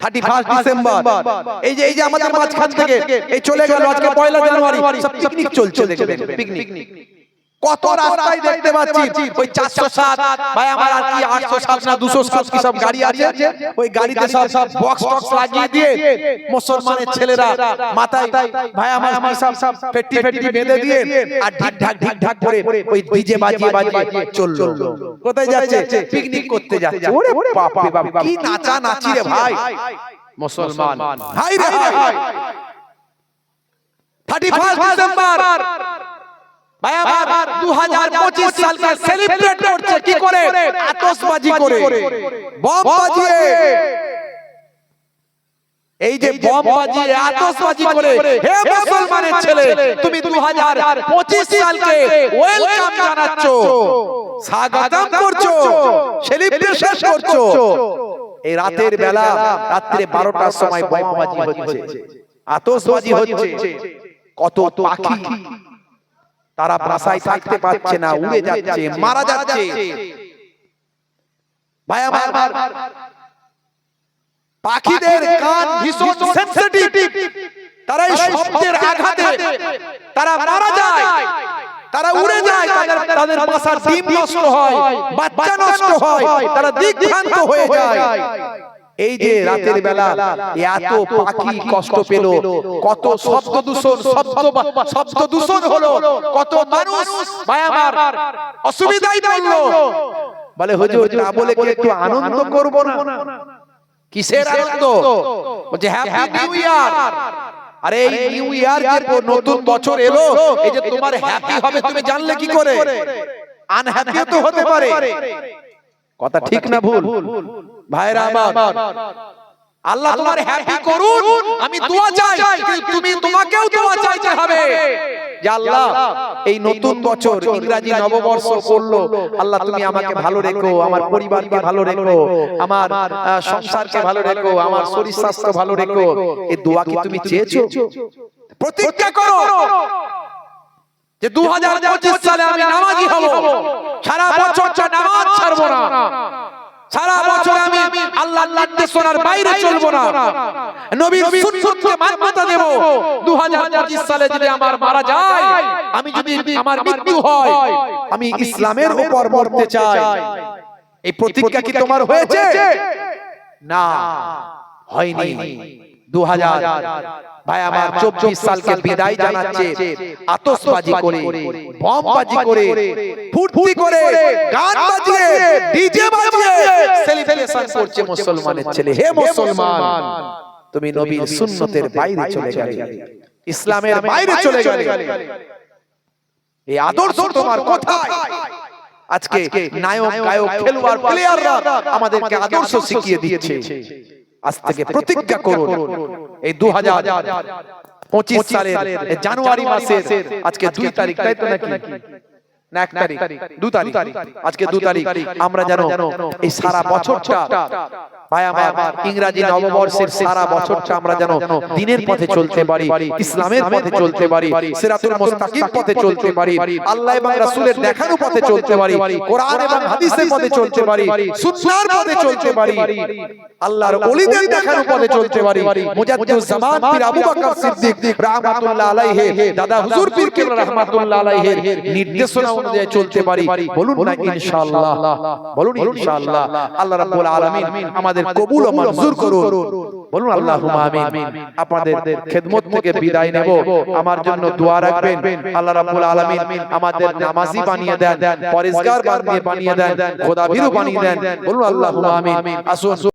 Thirty first December এই যে এই যে আমাদের মাঝখান থেকে এই চলে গেল আজকে পয়লা জানুয়ারি। সব পিকনিক চলছে দেখে দেখে পিকনিক কত রাস্তায় দেখতে পাচ্ছি। ওই চারশো সাত। ভাই আমার আর কি আটশো সাত না দুশো সাত কি সব গাড়ি আছে। ওই গাড়িতে সব সব বক্স টক্স লাগিয়ে দিয়ে মুসলমানের ছেলেরা মাথায় ভাই আমার আমার সব সব পেটি পেটি বেঁধে দিয়ে আর ঢাক ঢাক ঢাক ঢাক করে ওই ডিজে বাজিয়ে বাজিয়ে চলল। কোথায় যাচ্ছে? পিকনিক করতে যাচ্ছে। ওরে বাপ কি নাচা নাচি রে ভাই। মুসলমান। হাই। রে হাই থার্টি ফার্স্ট ডিসেম্বর ভাই আমার 2025 সালকে সেলিব্রেট করছে কি করে? আতশবাজি করে। বম বাজিয়ে। এই যে বম বাজিয়ে আতশবাজি করে। হে মুসলমানের ছেলে তুমি 2025 সালকে ওয়েলকাম জানাচ্ছ। স্বাগতম করছ। সেলিব্রেশন করছ। এই রাতের বেলা রাত্রে 12টার সময় বোমাবাজি হচ্ছে। আতশবাজি হচ্ছে। কত পাখি। তারা বাসায় থাকতে পারছে না উড়ে যাচ্ছে মারা যাচ্ছে। ভাই আমার পাখিদের কান ভীষণ সেনসিটিভ তারা এই শব্দের আঘাতে তারা মারা যায়। তারা উড়ে যায় তাদের তাদের বাসার ডিম নষ্ট হয় বাচ্চা নষ্ট হয় তারা দিকভ্রান্ত হয়ে যায়। এই যে রাতের বেলা এত পাখি কষ্ট পেল কত শব্দ দূষণ শব্দ শব্দ দূষণ হলো কত মানুষ ভাই আমার অসুবিধায় পড়ল। বলে হুজুর বলে কি একটু আনন্দ করব না? কিসের আনন্দ? বলছে হ্যাপি নিউ ইয়ার আরে এই নিউ ইয়ার যে নতুন বছর এলো এই যে তোমার হ্যাপি হবে তুমি জানলে কি করে? আনহ্যাপি তো হতে পারে। কথা ঠিক না ভুল? ভাইরা আমার আল্লাহ তোমার হ্যাপি করুন। আমি দোয়া চাই তুমি তোমাকেও দোয়া চাইতে হবে। যে আল্লাহ এই নতুন বছর ইংরেজি নববর্ষ করল। আল্লাহ তুমি আমাকে ভালো রেখো আমার পরিবারকে ভালো রেখো আমার সংসারকে ভালো রেখো আমার শরীর স্বাস্থ্য ভালো রেখো। এই দোয়া কি তুমি চেয়েছো? প্রতিজ্ঞা করো। যে দু হাজার পঁচিশ সালে আমি নামাজি হব। সারা বছরটা নামাজ ছাড়বো না। সারা বছর আমি আল্লাহর নির্দেশ শোনার বাইরে চলবো না। নবীর সুন্নতকে মান্যতা দেব। 2025 সালে যদি আমার মারা যায় আমি যদি আমার মৃত্যু হয় আমি ইসলামের উপর মরতে চাই। এই প্রতিজ্ঞা কি তোমার হয়েছে? না। হয়নি। 2000 ভাই আমার 24 সালকে বিদায় জানাচ্ছে আতশবাজি করে বমবাজি করে ফুর্তি করে গান বাজিয়ে ডিজে বাজিয়ে সেলিব্রেশন করছে মুসলমানের ছেলে। হে মুসলমান তুমি নবীর সুন্নতের বাইরে চলে গেলে ইসলামের বাইরে চলে গেলে। এই আদর্শ তোমার কোথায়। আজকে নায়ক গায়ক খেলোয়াড় প্লেয়াররা আমাদেরকে আদর্শ শিখিয়ে দিচ্ছে। আজ থেকে প্রতিজ্ঞা করুন। এই দু হাজার পঁচিশ সালের জানুয়ারি মাসের আজকে দুই তারিখ তাই তো নাকি? এক তারিখ দু তারিখ। আজকে দু তারিখ। আমরা যেন এই সারা বছরটা ভাই আমার ইংরাজি নববর্ষের সারা বছরটা আমরা যেন দিনের পথে চলতে পারি ইসলামের পথে চলতে পারি সিরাতুল মুস্তাকিম পথে চলতে পারি আল্লাহ এবং রাসূলের দেখানো পথে চলতে পারি কোরআন এবং হাদিসের পথে চলতে পারি সুন্নাহর পথে চলতে পারি আল্লাহর ওলিদের দেখানো পথে চলতে পারি মুজাদ্দিদ জামান পীর আবু বকর সিদ্দিক রাহমাতুল্লাহ আলাইহি দাদা হুজুর পীর কেবলা রাহমাতুল্লাহ আলাইহির নির্দেশনা অনুযায়ী চলতে পারি বলুন না ইনশাআল্লাহ বলুন ইনশাআল্লাহ আল্লাহ রাব্বুল আলামিন আমাদের কবুল ও মঞ্জুর করুন। বলুন আল্লাহুম্মা আমিন। আপনাদের খেদমত থেকে বিদায় নেব। আমার জন্য দোয়া রাখবেন। আল্লাহ রাব্বুল আলামিন আমাদের নামাজি বানিয়ে দেন পরিষ্কার বানিয়ে বানিয়ে দেন খোদাভীরু বানিয়ে দেন। বলুন আল্লাহুম্মা আমিন। আসুন।